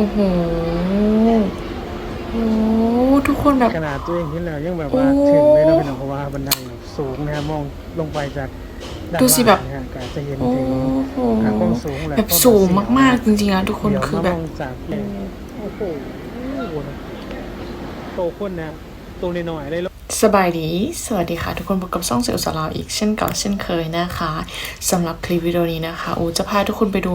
อ้โหโอ้โหทุกคนแบบ ขนาดตัวเองที่แล้วยังแบบว่าโอ้ถึงเลยนะพี่น้องเพราะว่าบันไดสูงนะฮะมองลงไปจากด้านดูสิแบบ ล่างนะฮะก็จะเห็นโอ้ถึงโหอ่าความสูงและแบบความสูงเสียวมากๆจริงๆนะทุกคนเดี๋ยวคือแบบ มามองจากเนี่ยโอ้โหโตคนนะตัวน้อยๆเลยลูก สบายดี สวัสดีค่ะทุกคนพบกับซ่องเซลล์สาวเราอีกเช่นเก่าเช่นเคยนะคะสำหรับคลิปวิดีโอนี้นะคะ อูจะพาทุกคนไปดู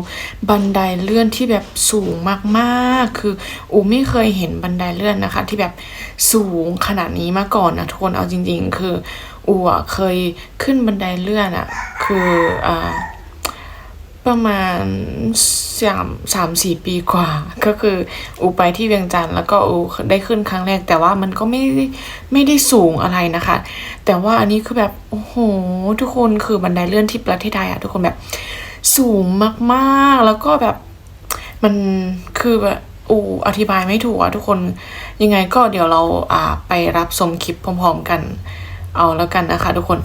บันไดเลื่อนที่แบบสูงมากๆ คืออูไม่เคยเห็นบันไดเลื่อนนะคะ ที่แบบสูงขนาดนี้มาก่อนนะทุกคนเอาจริง ๆ คืออูอะเคยขึ้นบันไดเลื่อนอะคืออ่า ประมาณสามสามสี่ปีกว่า ก็คืออูไปที่เวียงจันทร์แล้วก็อูได้ขึ้นครั้งแรก แต่ว่ามันก็ไม่ไม่ได้สูงอะไรนะคะ แต่ว่าอันนี้คือแบบโอ้โหทุกคนคือบันไดเลื่อนที่ประเทศไทยอะทุกคนแบบสูงมากๆ แล้วก็แบบมันคือแบบอูอธิบายไม่ถูกอะทุกคนยังไงก็เดี๋ยวเราอ่าไปรับชมคลิปพร้อมๆกัน เอาแล้วกันนะคะ ทุกคน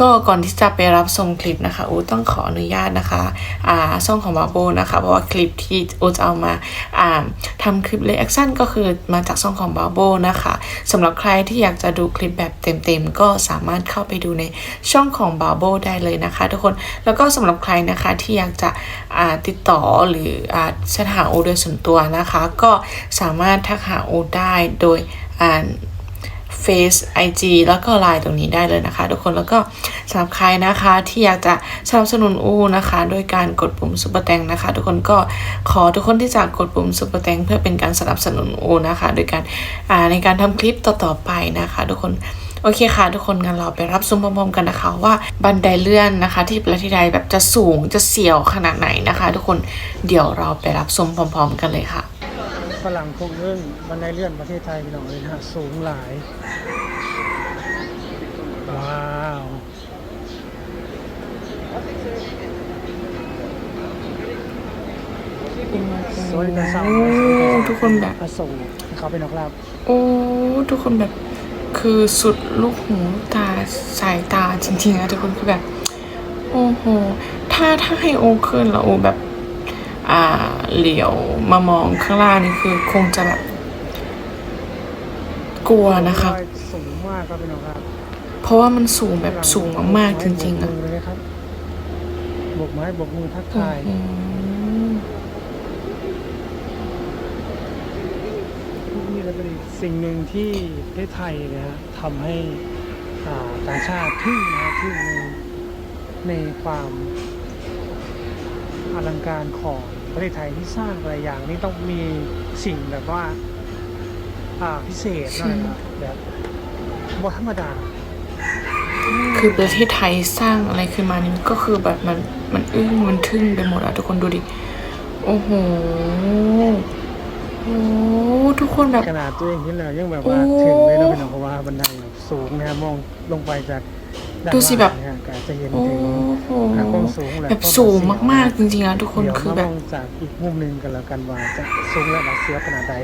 ก็ก่อนที่จะไปรับชมคลิปนะคะอูต้องขออนุญาตนะคะอ่าช่องของบาโบนะคะเพราะว่าคลิปที่อูจะเอามาอ่าทำคลิปเลคชั่นก็คือมาจากช่องของบาโบนะคะสำหรับใครที่อยากจะดูคลิปแบบเต็มๆ ก็สามารถเข้าไปดูในช่องของบาโบได้เลยนะคะ ทุกคนแล้วก็สำหรับใครนะคะที่อยากจะอ่าติดต่อหรืออ่าแชทหาอูโดยส่วนตัวนะคะ ก็สามารถทักหาอูได้โดยอ่า Face IG แล้วก็ Line ตรงนี้ได้เลยนะคะ ทุกคนแล้วก็สำหรับใครนะคะที่อยากจะสนับสนุนอูนะคะ โดยการกดปุ่ม Super แตงนะคะ ทุกคนก็ขอทุกคนที่จะกดปุ่ม Super แตงเพื่อเป็นการสนับสนุนอูนะคะ โดยการในการทำคลิปต่อๆไปนะคะ ทุกคนโอเคค่ะ ทุกคนงั้นเราไปรับชมพร้อมๆกันนะคะ ว่าบันไดเลื่อนนะคะ ที่ประเทศไทยแบบจะสูงจะเสียวขนาดไหนนะคะ ทุกคนเดี๋ยวเราไปรับชมพร้อม ๆ กันเลยค่ะ ฝรั่งคงเรื่องบันไดเลื่อนประเทศไทยพี่น้องเลยนะฮะสูงหลาย ว้าวสวัสดีครับสาวโอ้ทุกคนแบบอโศกเขาเป็นนักลาบโอ้ทุกคนแบบคือสุดลูกหูลูกตาสายตาจริงๆนะทุกคนคือแบบ โอ้โห ถ้าถ้าให้โอขึ้นแล้วโอแบบ อ่า เหลียวมามองข้างล่างนี่คือคงจะแบบกลัวนะคะ สูงมากครับพี่น้องครับเพราะว่ามันสูงแบบสูงมากๆจริงๆบอะบกไม้บกมือทักทายนี่เป็นสิ่งหนึ่งที่ประเทศไทยนะฮะทำให้อ่าต่างชาติทึ่งนะฮะทึ่งในในความอลังการของ ประเทศไทยที่สร้างแต่ละอย่างนี่ต้องมีสิ่งแบบว่า อ่าพิเศษหนะครับแบบบ่ธรรมดาคือประเทศไทยสร้างอะไรขึ้นมานี่ก็คือแบบมันมันอึ้งมันทึ่งไปหมดอะทุกคนดูดิ โอ้โหโอ้ทุกคนแบบขนาดตัวเองที่แล้วยังแบบว่าโอ้ถึงเลยนะพี่น้องเพราะว่าบันไดแบบสูงนะฮะมองลงไปจากาน ดูสิแบบล่างนะฮะก็จะเห็นโอ้ถึงโหอ่าความสูงและแบบความสูงเสียวมากๆจริงๆนะทุกคนเดี๋ยวคือมาแบมบองจากอีกมุมหนึ่งกันแล้วกันว่าจะสูงและหวาดเสียวขนาดใด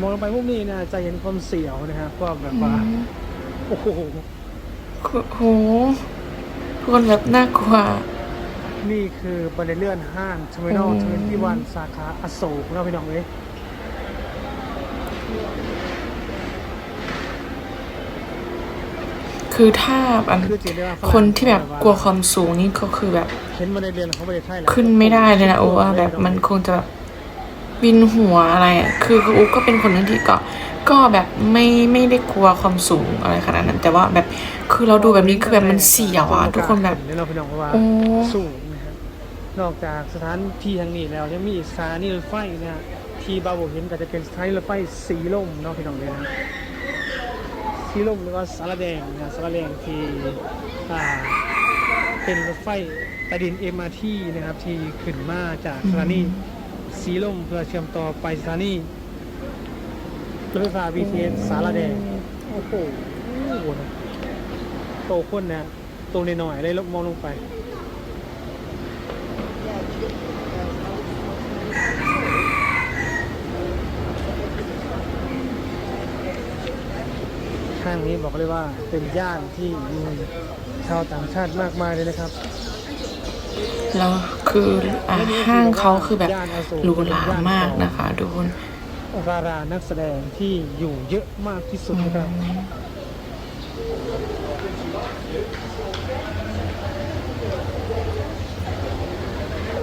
มองลงไปมุมนี้นะจะเห็นความเสียวนะฮะก็แบบว่าโอ้โหคือโหทุกคนแบบน่ากลัวนี่คือบันไดเลื่อนห้างเทอร์มินอลอืมทเวนตี้วันสาขาอโศกนะพี่น้องเอ้ย คือถ้าอันคือจะเรียกว่าฝรั่งคนที่แบบกลัวความสูงนี่ก็คือแบบขึ้นไม่ได้เลยนะโอ้ว่าแบบมันคงจะแบบวินหัวอะไรอะคือคืออูก็เป็นคนนึงที่ก็ก็แบบไม่ไม่ได้กลัวความสูงอะไรขนาดนั้น แต่ว่าแบบคือเราดูแบบนี้คือแบบมันเสียวอะทุกคนแบบโอ้สูงนะครับนอกจากสถานที่แห่งนี้แล้วยังมีสถานีรถไฟนะฮะที่บาโบเห็นก็จะเป็นสถานีรถไฟสีลมเนาะพี่น้องเลยนะ สีลมหรือว่าสารแดงนะสารแดงที่อ่าเป็นรถไฟใต้ดิน MRT นะครับที่ขึ้นมาจากสถานีสีลมเพื่อเชื่อมต่อไปสถานีรถไฟฟ้า BTS สารแดงโอ้โหโตคนนะโตหน่อยๆเลยลบมองลงไป ห้างนี้บอกเลยว่าเป็นย่านที่มีชาวต่างชาติมากมายเลยนะครับ แล้วคืออ่าห้างเขาคือแบบหรูหรามากนะคะทุกคนดารานักแสดงที่อยู่เยอะมากที่สุดนะครับ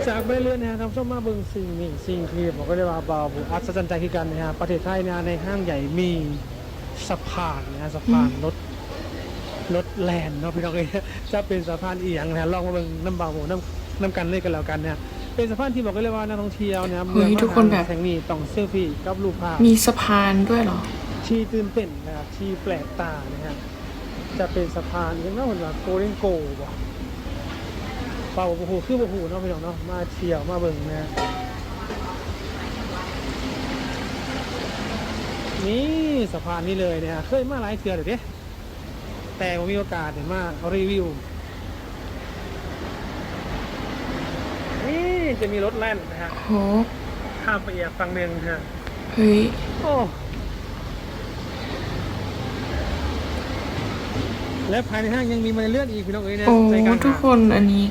จากไปเรื่อยๆนะครับชมมาเบิ่งสิ่งนี้สิ่งที่ผมก็เรียกว่าบาวบุอัศจรรย์ใจคือกันนะฮะประเทศไทยนะในห้างใหญ่มี สะพานนะฮะสะพานรถรถแลนเนาะพี่น้องเอ้ยจะเป็นสะพานเอียงนะฮะลองมาเบิ่งน้ำบาวบุน้ำน้ำกันเลยกันแล้วกันเนี่ยเป็นสะพานที่บอกก็เรียกว่านักท่องเที่ยวนะครับเฮ้ยทุกคนแบบแห่งนี้ต้องเซลฟี่กับรูปภาพมีสะพานด้วยเหรอที่ตื่นเต้นนะครับที่แปลกตานะฮะจะเป็นสะพานยังน่าเหมือนว่าโกลเด้นโกบ่เป่าบูฮูคือบูฮูเนาะพี่น้องเนาะมาเที่ยวมาเบิ่งนะฮะ นี่สะพานนี้เลยเนี่ยเคยมาหลายเทื่อเดี๋ยวเด้แต่ผมมีโอกาสเดี๋ยวมารีวิวนี่จะมีรถแล่นนะฮะโหข้ามไปอีกฝั่งหนึ่งฮะเฮ้ยโอ้และภายในห้างยังมีมันเลื่อนอีกพี่น้องเอ้ยนะโอ้ใจกลางทุกหาคนอันนี้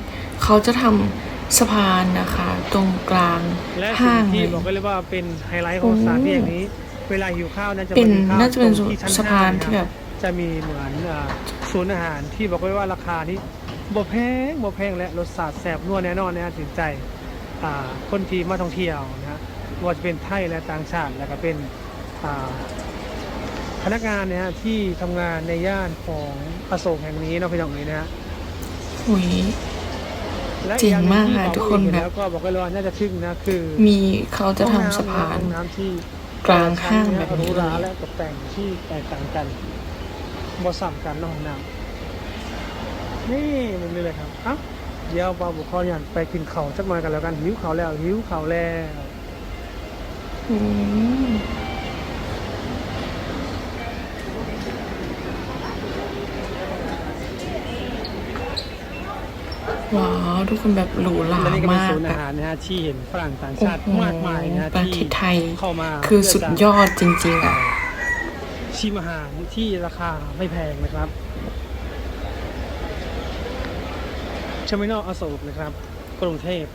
เขาจะทำสะพานนะคะ ตรงกลางและห้าสิ่งงที่เลย บอกไว้เลยว่าเป็นไฮไลท์ของสถานที่อย่างนี้ เวลาหิวข้าวนะจะเป็นมกิข้วน่าจะเป็นตรงที่ชั้สะพานห้ที่แบบจะมีเหมือนอ่าศูนย์อาหารที่บอกไว้ว่าราคานี้บ่แพงบ่แพงและรสชาติแซ่บนัวแน่นอนนะฮะถึงใจอ่าคนที่มาท่องเที่ยวนะฮะไม่ว่าจะเป็นไทยและต่างชาติแล้วก็เป็นอ่าพนักงานเนี่ยฮะที่ทำงานในย่านของอโศกแห่งนี้เนาะพี่น้องเลยนะฮะหุยและจริงอีอย่หนึ่มากที่ค่ะบอกทุกคนเห็แบบแล้วก็บอกกันเลยว่าน่าจะทึ่งนะคือ มีเขาจะทำสะพานห้องน้ำที่ กลางห้างแบบหรูนี้หเลรายและตกแต่งที่แตกต่างกันบ่ซ้ำกันเนอกห้องน้ำนี่มันนี่เลยครับเอ้าเดี๋ยวปาบุคคลยันไปกินข้าวสักหน่อยกันแล้วกันหิวข้าวแล้วหิวข้าวแล้วอืม ว้าวทุกคนแบบหรูหราและนี่ก็เป็นมากศูนย์แบอาบหารนะฮะที่เห็นฝรั่งต่างโอ้ชาติโหมากมายนะฮะประที่เทศไทย เข้ามาคือเพื่สุดจะยอดจริงๆอะ ชิมอาหารที่ราคาไม่แพงนะครับเชมินอลอโศกนะครับ กรุงเทพ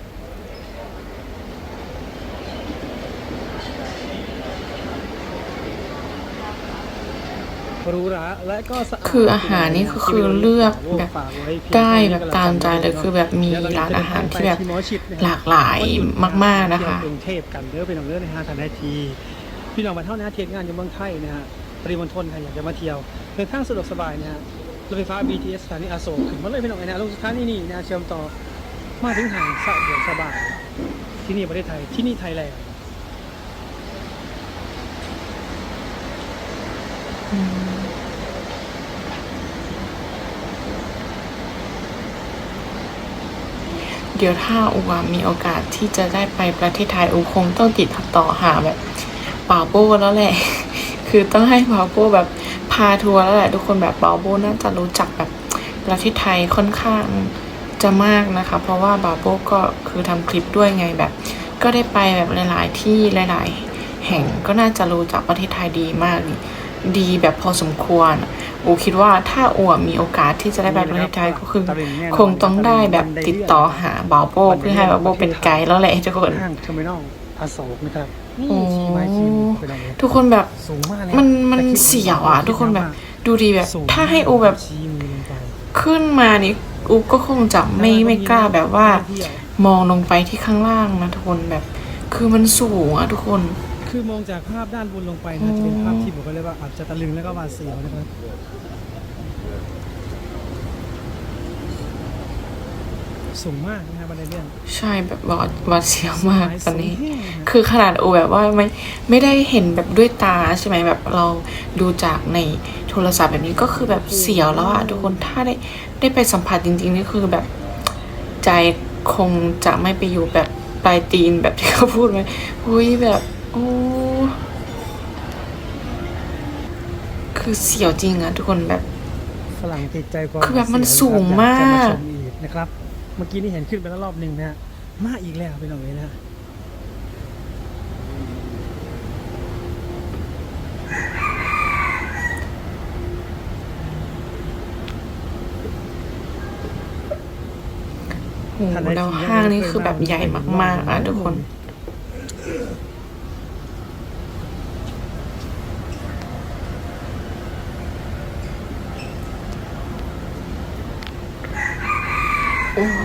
รูหราและก็สะอาดคืออาหารนี่ก็คือเลือกแบบฝากไว้เพียงได้เท่แบบตามใจเลยคือแบบมีร้านอาหารที่แบบหมอชิดนะฮะหลากหลายมาก ๆนะคะเที่ยวกรุงเทพกันเด้อเป็นของเรื่องในห้างทันได้ทีพี่น้องมาเท่านะเทียนงานอยู่เมืองไทยนะฮะปริมณฑลใครอยากจะมาเที่ยวเดินทางสะดวกสบายนะฮะรถไฟฟ้า BTS สถานีอโศกขึ้นมาเลยพี่น้องไอ้นะลงสถานีนี่นะเชื่อมต่อมาถึงห่างสะดวกสบาย ที่นี่ประเทศไทยที่นี่ไทยแลนด์ เดี๋ยวถ้าอูอะมีโอกาสที่จะได้ไปประเทศไทยอูคงต้องติดต่อหาแบบป่าโป้แล้วแหละ คือต้องให้ป่าโป้แบบพาทัวร์แล้วแหละทุกคนแบบป่าโป้น่าจะรู้จักแบบประเทศไทยค่อนข้างจะมากนะคะ เพราะว่าบาโป้ก็คือทำคลิปด้วยไงแบบ ก็ได้ไปแบบหลาย ๆ ที่หลาย ๆ แห่งก็น่าจะรู้จักประเทศไทยดีมากเลย ดีแบบพอสมควรอูคิดว่าถ้าอูอะมีโอกาสที่จะได้ไปประเทศไทยก็คือ คงต้องได้แบบติดต่อหาบาโบเพื่อให้บาโบเป็นไกด์แล้วแหละทุกคนห้างเทอร์มินอลอโศกนะครับนี่โอ้ชี้ไม้ชี้มือไปตรงนี้ทุกคนแบบสูงมากเลยมันมันแต่คิดเสียวอะ ทุกคนแบบดูดีแบบสูงถ้าให้อูแบบชี้มือลงไปขึ้นมานี่อูก็คงจะไม่ไม่กล้าแบบว่า มองลงไปที่ข้างล่างนะทุกคนแบบ คือมันสูงอะทุกคน คือมองจากภาพด้านบนลงไปนะจะเป็นภาพที่บอกกันเลยว่าอาจจะตะลึงแล้วก็หวาดเสียวนะครับสูงมากนะครับบันไดเลื่อนใช่แบบหวาดหวาดเสียวมากตอนนี้สูงแห้งนะคือขนาดโอแบบว่าไม่ไม่ได้เห็นแบบด้วยตาใช่ไหมแบบเราดูจากในโทรศัพท์แบบนี้ก็คือแบบเสียวแล้วอะทุกคนถ้าได้ได้ไปสัมผัสจริงๆนี่คือแบบใจคงจะไม่ไปอยู่แบบปลายตีนแบบที่เขาพูดไหมอุ้ยแบบ โอ้คือเสียวจริงอะทุกคนแบบ ฝรั่งติดใจความคือแบบมันเสียวสูงมาก อยจะชมอีกนะครับ เมื่อกี้นี่เห็นขึ้นไปแล้วรอบหนึ่งนะฮะมาอีกแล้วไปหน่อยนะฮะโอ้โหแล้วห้างนี่คือแบบใหญ่มากๆอะทุกคน โอ้โห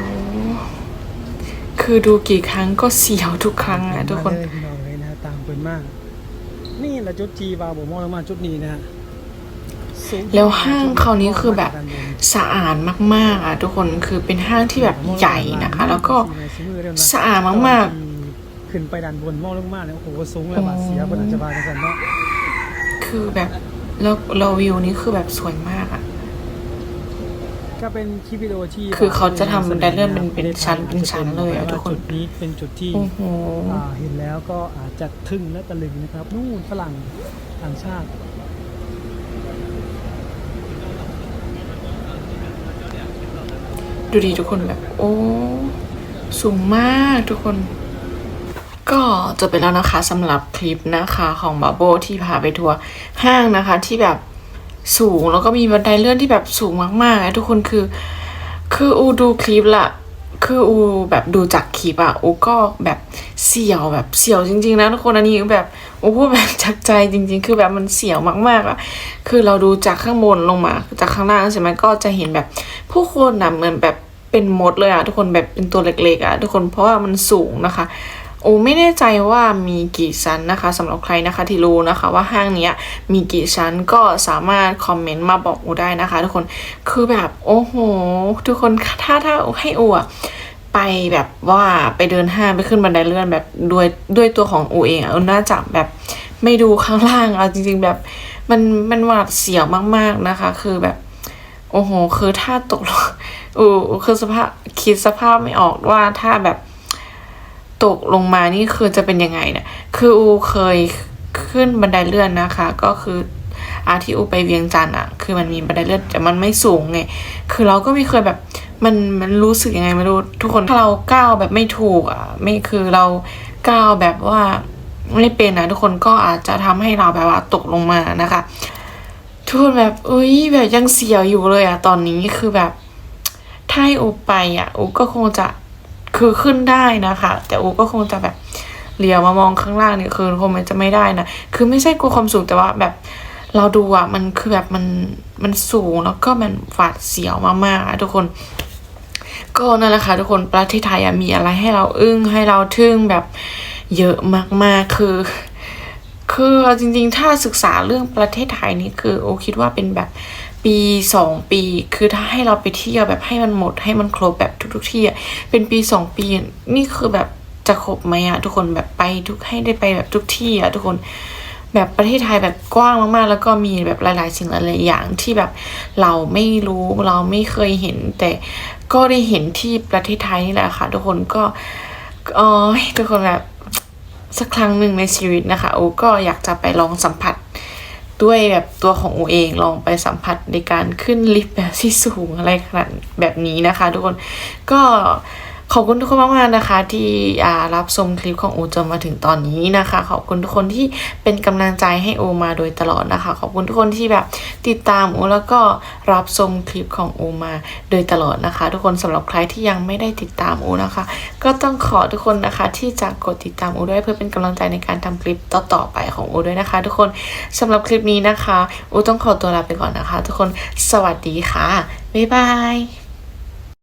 คือดูกี่ครั้งก็เสียวทุกครั้งอะทุกคนมาเลยพี่น้องเลยนะตามเพิ่นมาก นี่แหละจุดจีบาผมมองลงมาจุดนี้นะฮะสูงแล้วห้างเขานี้คือแบบสะอาดมากๆอะทุกคนคือเป็นห้างที่แบบใหญ่นะคะ แล้วก็สะอาดมากๆ ขึ้นไปด้านบนมองลงมาเนี่ยโอ้โหสูงเลยบาดเสียคนอาจจะบาดกันเนาะๆคือแบบแล้วเราวิวนี้คือแบบสวยมากอะ ก็เป็นคลิปวิดีโอที่คือเขาจะทำบันไดเลื่อนเป็นเป็นชั้นเป็นชั้นเลยอะทุกคน จุดนี้เป็นจุดที่โอ้โห อ่าเห็นแล้วก็อาจจะทึ่งและตะลึงนะครับนู่นฝรั่งต่างชาติ ดูดีทุกคนแบบ โอ้ สูงมากทุกคน ก็จบไปแล้วนะคะสำหรับคลิปนะคะของบาโบที่พาไปทัวร์ห้างนะคะที่แบบ สูงแล้วก็มีบันไดเลื่อนที่แบบสูงมากๆอะทุกคนคือ คืออูดูคลิปละคืออูแบบดูจากคลิปอะอูก็แบบเสียวแบบเสียวจริง ๆ นะทุกคนอันนี้แบบอูพูดแบบจากใจจริง ๆ คือแบบมันเสียวมากๆอะคือเราดูจากข้างบนลงมา จากข้างล่างใช่ไหมก็จะเห็นแบบผู้คนนะเหมือนแบบเป็นมดเลยอะทุกคนแบบเป็นตัวเล็กๆอะทุกคนเพราะว่ามันสูงนะคะ โอ้ไม่แน่ใจว่ามีกี่ชั้นนะคะสำหรับใครนะคะที่รู้นะคะว่าห้างเนี้ยมีกี่ชั้นก็สามารถคอมเมนต์มาบอกอูได้นะคะ ทุกคนคือแบบโอ้โห ทุกคนถ้าถ้าให้อูอะไปแบบว่าไปเดินห้างไปขึ้นบันไดเลื่อนแบบด้วยด้วยตัวของอูเองอะอูน่าจะแบบไม่ดูข้างล่างเอาจริง ๆแบบมันมันหวาดเสียวมากๆนะคะ คือแบบโอ้โห คือถ้าตกลงอูคือสภาพคิดสภาพไม่ออกว่าถ้าแบบ ตกลงมานี่คือจะเป็นยังไงเนี่ย คืออูเคยขึ้นบันไดเลื่อนนะคะ ก็คืออาที่อูไปเวียงจันทร์อะ คือมันมีบันไดเลื่อนแต่มันไม่สูงไง คือเราก็ไม่เคยแบบมันมันรู้สึกยังไงไม่รู้ทุกคนถ้าเราก้าวแบบไม่ถูกอะไม่คือเราก้าวแบบว่าไม่เป็นนะทุกคนก็อาจจะทำให้เราแบบว่าตกลงมานะคะ ทุกคนแบบเอ้ยแบบยังเสียวอยู่เลยอะตอนนี้คือแบบถ้าอูไปอะอูก็คงจะ คือขึ้นได้นะคะ แต่อูก็คงจะแบบเหลียวมามองข้างล่างเนี่ยคือคงมันจะไม่ได้นะคือไม่ใช่กลัวความสูงแต่ว่าแบบเราดูอะมันคือแบบมันมันสูงแล้วก็มันฝาดเสียวมากๆอะทุกคน ก็นั่นแหละค่ะทุกคนประเทศไทยอะมีอะไรให้เราอึ้งให้เราทึ่งแบบเยอะมากๆคือ คือจริงๆ ถ้าศึกษาเรื่องประเทศไทยนี่คือ โอคิดว่าเป็นแบบ ปีสองปี คือถ้าให้เราไปเที่ยวแบบให้มันหมดให้มันครบแบบทุก ๆ ที่อะเป็นปีสองปีนี่คือแบบจะครบไหมอะทุกคนแบบไปทุกให้ได้ไปแบบทุกที่อะทุกคนแบบประเทศไทยแบบกว้างมากๆ แล้วก็มีแบบหลาย ๆ สิ่งหลายๆอย่างที่แบบเราไม่รู้เราไม่เคยเห็น แต่ก็ได้เห็นที่ประเทศไทยนี่แหละค่ะ ทุกคนก็เออทุกคนแบบสักครั้งหนึ่งในชีวิตนะคะโอ้ก็อยากจะไปลองสัมผัส ด้วยแบบตัวของโอเองลองไปสัมผัสในการขึ้นลิฟต์แบบที่สูงอะไรขนาดแบบนี้นะคะ ทุกคนก็ ขอบคุณทุกคนมากๆนะคะ ที่รับชมคลิปของโอจนมาถึงตอนนี้นะคะ ขอบคุณทุกคนที่เป็นกำลังใจให้โอมาโดยตลอดนะคะ ขอบคุณทุกคนที่แบบติดตามโอแล้วก็รับชมคลิปของโอมาโดยตลอดนะคะ ทุกคนสำหรับใครที่ยังไม่ได้ติดตามโอนะคะ ก็ต้องขอทุกคนนะคะที่จะกดติดตามโอด้วยเพื่อเป็นกำลังใจในการทำคลิปต่อๆไปของโอด้วยนะคะ ทุกคนสำหรับคลิปนี้นะคะโอต้องขอตัวลาไปก่อนนะคะ ทุกคนสวัสดีค่ะบ๊ายบาย